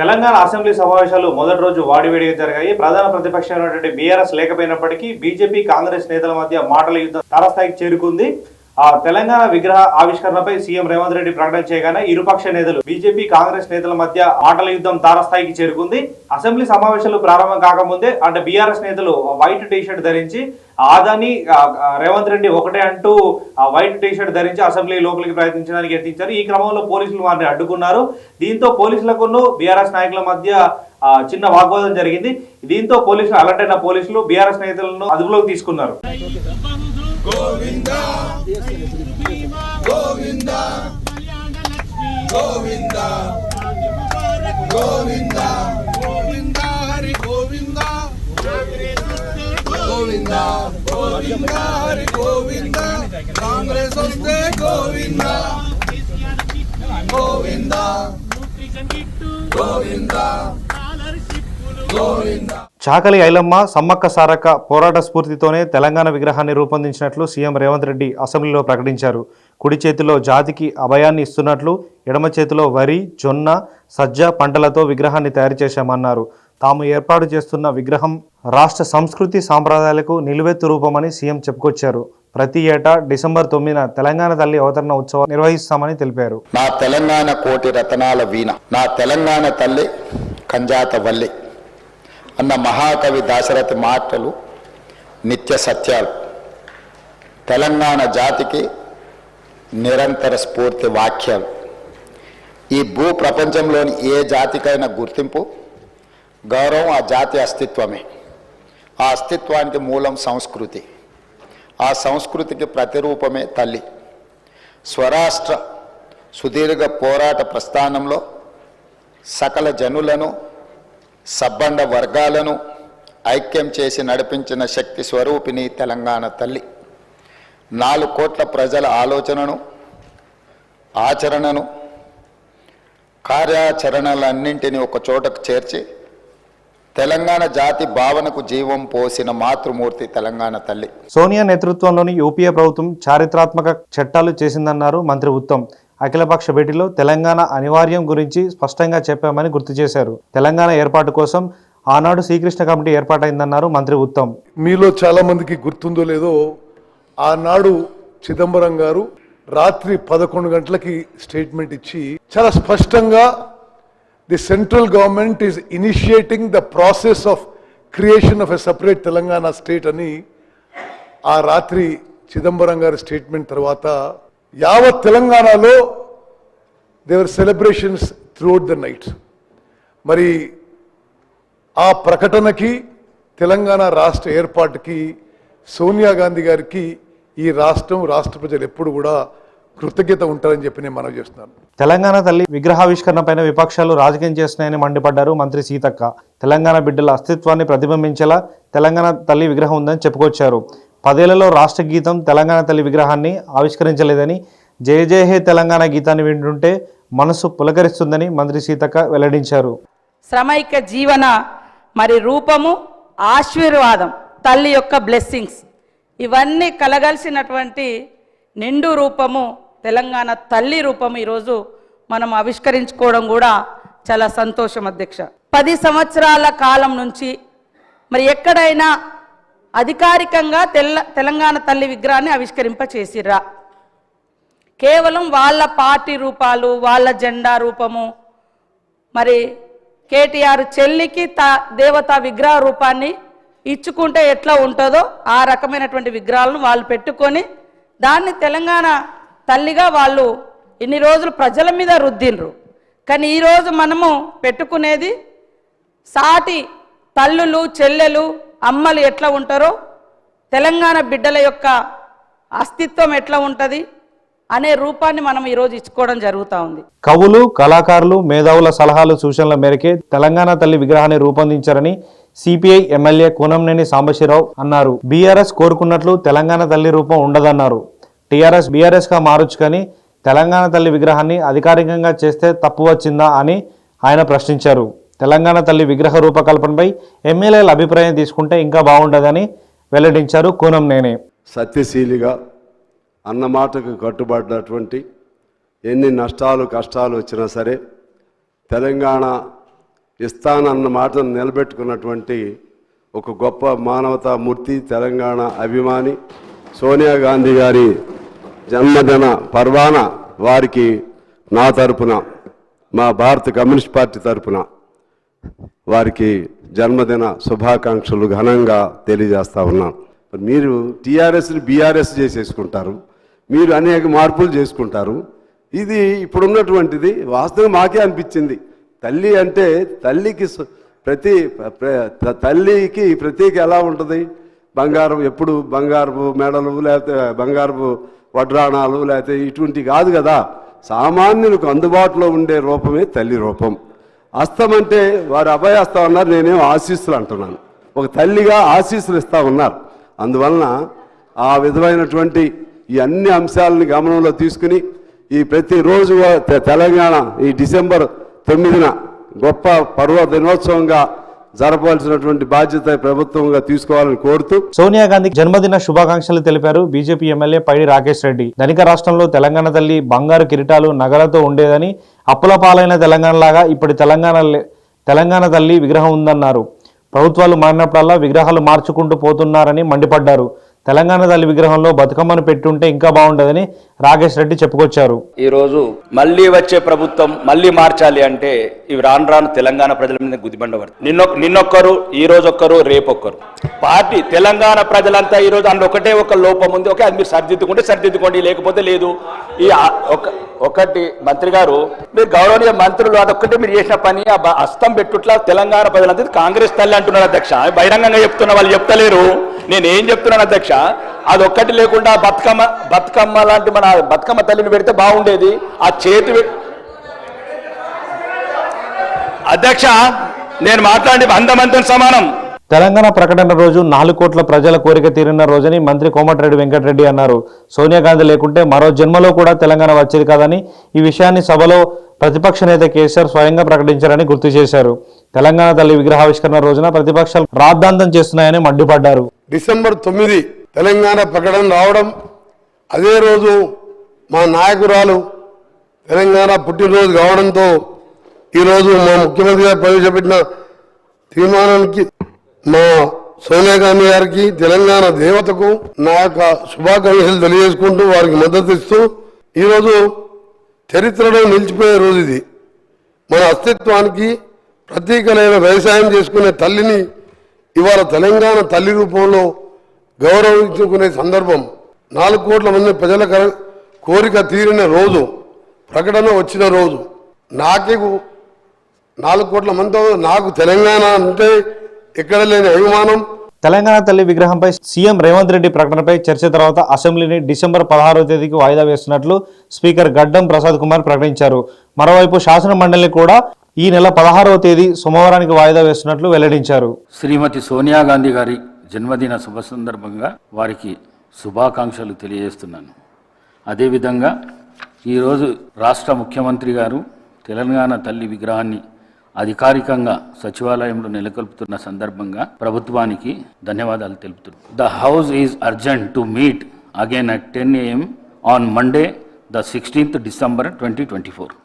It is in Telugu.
తెలంగాణ అసెంబ్లీ సమావేశాలు మొదటి రోజు వాడివేడిగా జరిగాయి. ప్రధాన ప్రతిపక్షమైనటువంటి బీఆర్ఎస్ లేకపోయినప్పటికీ బీజేపీ కాంగ్రెస్ నేతల మధ్య మాటల యుద్ధం తారస్థాయికి చేరుకుంది. ఆ తెలంగాణ విగ్రహ ఆవిష్కరణపై సీఎం రేవంత్ రెడ్డి ప్రకటన చేయగానే ఇరుపక్ష నేతలు బీజేపీ కాంగ్రెస్ నేతల మధ్య ఆటల యుద్ధం తారస్థాయికి చేరుకుంది. అసెంబ్లీ సమావేశాలు ప్రారంభం కాకముందే అంటే బీఆర్ఎస్ నేతలు వైట్ టీషర్ట్ ధరించి ఆదాని రేవంత్ రెడ్డి ఒకటే అంటూ వైట్ టీ షర్ట్ ధరించి అసెంబ్లీ లోపలికి ప్రయత్నించడానికి యత్నించారు. ఈ క్రమంలో పోలీసులు వారిని అడ్డుకున్నారు. దీంతో పోలీసులకును బీఆర్ఎస్ నాయకుల మధ్య చిన్న వాగ్వాదం జరిగింది. దీంతో పోలీసులు అలర్ట్ అయిన పోలీసులు బీఆర్ఎస్ నేతలను అదుపులోకి తీసుకున్నారు. గోవింద. హరి గోవింద. గోవింద. గోవింద. హరి గోవింద. కాంగ్రెస్ వస్తే గోవింద. గోవింద. గోవింద. గోవింద. చాకలి ఐలమ్మ సమ్మక్క సారక్క పోరాట స్ఫూర్తితోనే తెలంగాణ విగ్రహాన్ని రూపొందించినట్లు సీఎం రేవంత్ రెడ్డి అసెంబ్లీలో ప్రకటించారు. కుడి చేతిలో జాతికి అభయాన్ని ఇస్తున్నట్లు ఎడమ చేతిలో వరి జొన్న సజ్జ పంటలతో విగ్రహాన్ని తయారు చేశామన్నారు. తాము ఏర్పాటు చేస్తున్న విగ్రహం రాష్ట్ర సంస్కృతి సాంప్రదాయాలకు నిలువెత్తు రూపమని సీఎం చెప్పుకొచ్చారు. ప్రతి ఏటా డిసెంబర్ తొమ్మిదిన తెలంగాణ తల్లి అవతరణ ఉత్సవం నిర్వహిస్తామని తెలిపారు. నా తెలంగాణ కోటి రతనాల వీణ నా తెలంగాణ తల్లి కంజాత వల్లి అన్న మహాకవి దాశరథి మాటలు నిత్య సత్యాలు. తెలంగాణ జాతికి నిరంతర స్ఫూర్తి వాక్యాలు. ఈ భూ ప్రపంచంలోని ఏ జాతికైనా గుర్తింపు గౌరవం ఆ జాతి అస్తిత్వమే. ఆ అస్తిత్వానికి మూలం సంస్కృతి. ఆ సంస్కృతికి ప్రతిరూపమే తల్లి. స్వరాష్ట్ర సుదీర్ఘ పోరాట ప్రస్థానంలో సకల జనులను సబ్బండ వర్గాలను ఐక్యం చేసి నడిపించిన శక్తి స్వరూపిణి తెలంగాణ తల్లి. నాలుగు కోట్ల ప్రజల ఆలోచనను ఆచరణను కార్యాచరణలన్నింటినీ ఒక చోటకు చేర్చి తెలంగాణ జాతి భావనకు జీవం పోసిన మాతృమూర్తి తెలంగాణ తల్లి. సోనియా నేతృత్వంలోని యూపీఏ ప్రభుత్వం చారిత్రాత్మక చట్టాలు చేసిందన్నారు మంత్రి ఉత్తమ్. అఖిలపక్ష భేటీలో తెలంగాణ అనివార్యం గురించి స్పష్టంగా చెప్పామని గుర్తు చేశారు. తెలంగాణ ఏర్పాటు కోసం ఆనాడు శ్రీకృష్ణ కమిటీ ఏర్పాటైందన్నారు మంత్రి ఉత్తమ్. మీలో చాలా మందికి గుర్తుందో లేదో ఆనాడు చిదంబరం గారు రాత్రి పదకొండు గంటలకి స్టేట్మెంట్ ఇచ్చి చాలా స్పష్టంగా the central government is initiating the process of creation of a separate Telangana state అని ఆ రాత్రి చిదంబరం గారి స్టేట్మెంట్ తర్వాత యావత్ తెలంగాణలో there were celebrations throughout the night మరి ఆ ప్రకటనకి తెలంగాణ రాష్ట్ర ఏర్పాటుకి సోనియా గాంధీ గారికి ఈ రాష్ట్రం రాష్ట్ర ప్రజలు ఎప్పుడు కూడా కృతజ్ఞత ఉంటారని చెప్పి నేను మనవి చేస్తున్నాను. తెలంగాణ తల్లి విగ్రహావిష్కరణపైన విపక్షాలు రాజకీయం చేస్తున్నాయని మండిపడ్డారు మంత్రి సీతక్క. తెలంగాణ బిడ్డల అస్తిత్వాన్ని ప్రతిబింబించేలా తెలంగాణ తల్లి విగ్రహం ఉందని చెప్పుకొచ్చారు. పదేళ్ళలో రాష్ట్ర గీతం తెలంగాణ తల్లి విగ్రహాన్ని ఆవిష్కరించలేదని జయ జయ హే తెలంగాణ గీతాన్ని వింటుంటే మనసు పులకరిస్తుందని మంత్రి సీతక్క వెల్లడించారు. శ్రమైక జీవన మరి రూపము ఆశీర్వాదం తల్లి యొక్క బ్లెస్సింగ్స్ ఇవన్నీ కలగలిసినటువంటి నిండు రూపము తెలంగాణ తల్లి రూపము ఈరోజు మనం ఆవిష్కరించుకోవడం కూడా చాలా సంతోషం అధ్యక్ష. పది సంవత్సరాల కాలం నుంచి మరి ఎక్కడైనా అధికారికంగా తెల్ల తెలంగాణ తల్లి విగ్రహాన్ని ఆవిష్కరింప చేసిర్రా కేవలం వాళ్ళ పార్టీ రూపాలు వాళ్ళ జెండా రూపము మరి కేటీఆర్ చెల్లికి తా దేవతా విగ్రహ రూపాన్ని ఇచ్చుకుంటే ఎట్లా ఉంటుందో ఆ రకమైనటువంటి విగ్రహాలను వాళ్ళు పెట్టుకొని దాన్ని తెలంగాణ తల్లిగా వాళ్ళు ఇన్ని రోజులు ప్రజల మీద రుద్దిండ్రు. కానీ ఈరోజు మనము పెట్టుకునేది సాటి తల్లులు చెల్లెలు అమ్మలు ఎట్లా ఉంటారో తెలంగాణ బిడ్డల యొక్క అస్తిత్వం ఎట్లా ఉంటుంది అనే రూపాన్ని మనం ఈరోజు ఇచ్చుకోవడం జరుగుతూ ఉంది. కవులు కళాకారులు మేధావుల సలహాలు సూచనల మేరకే తెలంగాణ తల్లి విగ్రహాన్ని రూపొందించారని సిపిఐ ఎమ్మెల్యే కూనంనేని సాంబశివరావు అన్నారు. బీఆర్ఎస్ కోరుకున్నట్లు తెలంగాణ తల్లి రూపం ఉండదన్నారు. టీఆర్ఎస్ బీఆర్ఎస్గా మారొచ్చు కానీ తెలంగాణ తల్లి విగ్రహాన్ని అధికారికంగా చేస్తే తప్పు వచ్చిందా అని ఆయన ప్రశ్నించారు. తెలంగాణ తల్లి విగ్రహ రూపకల్పనపై ఎమ్మెల్యేల అభిప్రాయం తీసుకుంటే ఇంకా బాగుండదని వెల్లడించారు కూనంనేని సత్యశీలిగా అన్న మాటకు కట్టుబడినటువంటి ఎన్ని నష్టాలు కష్టాలు వచ్చినా సరే తెలంగాణ ఇస్తానన్న మాటను నిలబెట్టుకున్నటువంటి ఒక గొప్ప మానవతా మూర్తి తెలంగాణ అభిమాని సోనియా గాంధీ గారి జన్మదిన పర్వాన వారికి నా తరపున మా భారత కమ్యూనిస్ట్ పార్టీ తరపున వారికి జన్మదిన శుభాకాంక్షలు ఘనంగా తెలియజేస్తా ఉన్నాను మీరు టీఆర్ఎస్ని బీఆర్ఎస్ చేసేసుకుంటారు. మీరు అనేక మార్పులు చేసుకుంటారు. ఇది ఇప్పుడున్నటువంటిది వాస్తవం మాకే అనిపించింది. తల్లి అంటే తల్లికి ప్రతి ప్ర- త- తల్లికి ప్రతీక ఎలా ఉంటుంది? బంగారం ఎప్పుడు బంగారపు మెడలు లేకపోతే బంగారపు వడ్రాణాలు లేకపోతే ఇటువంటి కాదు కదా. సామాన్యులకు అందుబాటులో ఉండే రూపమే తల్లి రూపం. అస్తం అంటే వారు అభయాస్తం అన్నారు నేనేం ఆశీస్సులు అంటున్నాను. ఒక తల్లిగా ఆశీస్సులు ఇస్తా ఉన్నారు. అందువలన ఆ విధమైనటువంటి ఈ అన్ని అంశాలని గమనంలో తీసుకుని ఈ ప్రతిరోజు తెలంగాణ ఈ డిసెంబర్ తొమ్మిదిన గొప్ప పర్వ దినోత్సవంగా జరపాల్సినటువంటి బాధ్యత ప్రభుత్వంగా తీసుకోవాలని కోరుతూ సోనియా గాంధీ జన్మదిన శుభాకాంక్షలు తెలిపారు బీజేపీ ఎమ్మెల్యే పైడి రాకేష్ రెడ్డి. ధనిక రాష్ట్రంలో తెలంగాణ తల్లి బంగారు కిరీటాలు నగలతో ఉండేదని అప్పుల పాలైన తెలంగాణ లాగా ఇప్పటి తెలంగాణ తెలంగాణ తల్లి విగ్రహం ఉందన్నారు. ప్రభుత్వాలు మారినప్పుడల్లా విగ్రహాలు మార్చుకుంటూ పోతున్నారని మండిపడ్డారు. తెలంగాణ తల్లి విగ్రహంలో బతుకమ్మను పెట్టుంటే ఇంకా బాగుండదని రాకేష్ రెడ్డి చెప్పుకొచ్చారు. ఈరోజు మళ్ళీ వచ్చే ప్రభుత్వం మళ్ళీ మార్చాలి అంటే ఇవి రాను రాను తెలంగాణ ప్రజల మీద గుదిబండబడుతుంది నిన్న నిన్నొక్కరు ఈ రోజు ఒక్కరు రేపొక్కరు. పార్టీ తెలంగాణ ప్రజలంతా ఈ రోజు అందులో ఒకటే ఒక లోపం ఉంది. ఓకే అది మీరు సరిదిద్దుకుంటే సరిదిద్దుకోండి లేకపోతే లేదు. ఈ ఒక ఒకటి మంత్రి గారు మీరు గౌరవనీయ మంత్రులు అదొక్కటి మీరు చేసిన పని అస్తం హస్తం పెట్టుట్లా తెలంగాణ ప్రజలంతా కాంగ్రెస్ తల్లి అంటున్నారు అధ్యక్ష. బహిరంగంగా చెప్తున్న వాళ్ళు చెప్తలేరు. నేను ఏం చెప్తున్నాను అధ్యక్ష? అదొక్కటి లేకుండా బతుకమ్మ బతుకమ్మ లాంటి మన బతుకమ్మ తల్లిని పెడితే బాగుండేది. ఆ చేతి అధ్యక్ష నేను మాట్లాడి వంద మందితో సమానం. తెలంగాణ ప్రకటన రోజు నాలుగు కోట్ల ప్రజల కోరిక తీరిన రోజని మంత్రి కోమటిరెడ్డి వెంకటరెడ్డి అన్నారు. సోనియా గాంధీ లేకుంటే మరో జన్మలో కూడా తెలంగాణ వచ్చేది కాదని ఈ విషయాన్ని సభలో ప్రతిపక్ష నేత కేసీఆర్ స్వయంగా ప్రకటించారని గుర్తు చేశారు. తెలంగాణ తల్లి విగ్రహావిష్కరణ రోజున ప్రతిపక్షాలు రాద్ధాంతం చేస్తున్నాయని మండిపడ్డారు. డిసెంబర్ తొమ్మిది తెలంగాణ ప్రకటన రావడం అదే రోజు మా నాయకురాలు తెలంగాణ పుట్టినరోజు కావడంతో ఈరోజు మా ముఖ్యమంత్రి గారు ప్రవేశపెట్టిన తీర్మానానికి మా సోనియా గాంధీ గారికి తెలంగాణ దేవతకు నా యొక్క శుభాకాంక్షలు తెలియజేసుకుంటూ వారికి మద్దతు ఇస్తూ ఈరోజు చరిత్రలో నిలిచిపోయే రోజు ఇది. మన అస్తిత్వానికి ప్రతీకలైన వ్యవసాయం చేసుకునే తల్లిని ఇవాళ తెలంగాణ తల్లి రూపంలో గౌరవించుకునే సందర్భం. నాలుగు కోట్ల మంది ప్రజల కర- కోరిక తీరిన రోజు ప్రకటన వచ్చిన రోజు. నాకే నాలుగు కోట్ల మందితో నాకు తెలంగాణ అంటే ఎక్కడ లేని అభిమానం. తెలంగాణ తల్లి విగ్రహంపై సీఎం రేవంత్ రెడ్డి ప్రకటనపై చర్చ తర్వాత అసెంబ్లీని డిసెంబర్ పదహారవ తేదీకి వాయిదా వేస్తున్నట్లు స్పీకర్ గడ్డం ప్రసాద్ కుమార్ ప్రకటించారు. మరోవైపు శాసన మండలి కూడా ఈ నెల పదహారవ తేదీ సోమవారానికి వాయిదా వేస్తున్నట్లు వెల్లడించారు. శ్రీమతి సోనియా గాంధీ గారి జన్మదిన శుభ సందర్భంగా వారికి శుభాకాంక్షలు తెలియజేస్తున్నాను. అదేవిధంగా ఈరోజు రాష్ట్ర ముఖ్యమంత్రి గారు తెలంగాణ తల్లి విగ్రహాన్ని అధికారికంగా సచివాలయంలో నెలకొల్పుతున్న సందర్భంగా ప్రభుత్వానికి ధన్యవాదాలు తెలుపుతున్నాను. The house is urgent to meet again at ten AM on Monday the sixteenth December twenty twenty four